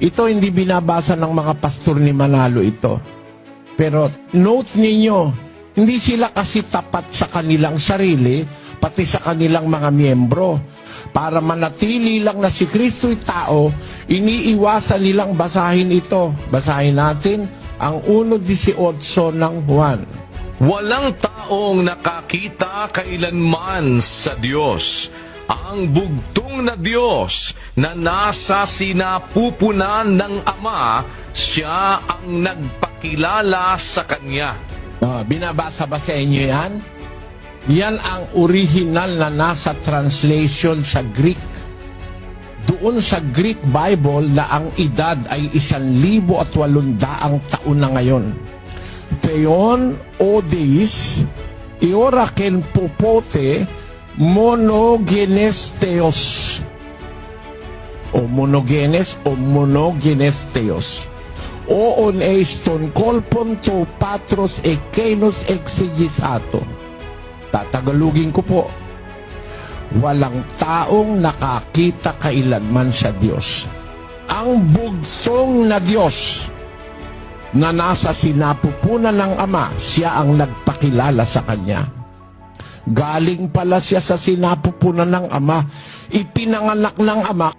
Ito hindi binabasa ng mga pastor ni Manalo ito. Pero note ninyo, hindi sila kasi tapat sa kanilang sarili, pati sa kanilang mga miyembro. Para manatili lang na si Kristo'y tao, iniiwasan nilang basahin ito. Basahin natin ang 1.18 ng Juan. Walang taong nakakita kailanman sa Diyos. Ang bugtong na Diyos na nasa sinapupunan ng Ama, siya ang nagpakilala sa Kanya. Ah, binabasa ba sa inyo yan? Yan ang original na nasa translation sa Greek. Doon sa Greek Bible na ang edad ay isan libo at walundaang taon na ngayon. Theon Odis, Iora ken popote, monogenesteos. O monogenes o monogenesteos. Oon eiston kolpon to patros ekenos exigisato. Tatagalugin ko po. Walang taong nakakita kailanman sa Diyos. Ang bugtong na Diyos na nasa sinapupunan ng Ama, siya ang nagpakilala sa Kanya. Galing pala siya sa sinapupunan ng Ama, ipinanganak ng Ama